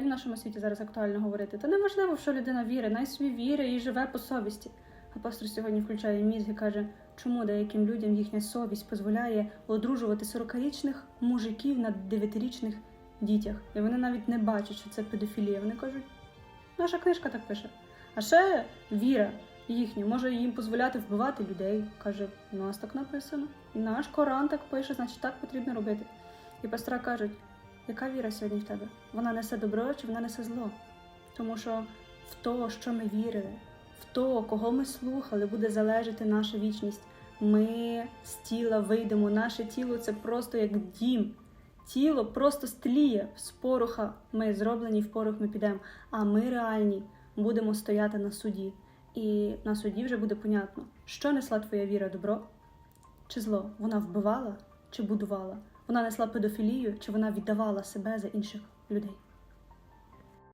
як в нашому світі зараз актуально говорити, то неважливо, що людина вірить, най собі вірить і живе по совісті. А пастор сьогодні включає мізг і каже, чому деяким людям їхня совість дозволяє одружувати 40-річних мужиків на 9-річних дітях. І вони навіть не бачать, що це педофілія. Вони кажуть, наша книжка так пише. А ще віра їхня може їм дозволяти вбивати людей. Каже, у нас так написано. Наш Коран так пише, значить так потрібно робити. І пастора кажуть, яка віра сьогодні в тебе? Вона несе добро чи вона несе зло? Тому що в то, що ми вірили, в то, кого ми слухали, буде залежати наша вічність. Ми з тіла вийдемо. Наше тіло це просто як дім. Тіло просто стліє з пороха. Ми зроблені в порох ми підемо. А ми реальні будемо стояти на суді. І на суді вже буде понятно, що несла твоя віра добро чи зло. Вона вбивала чи будувала. Вона несла педофілію, чи вона віддавала себе за інших людей.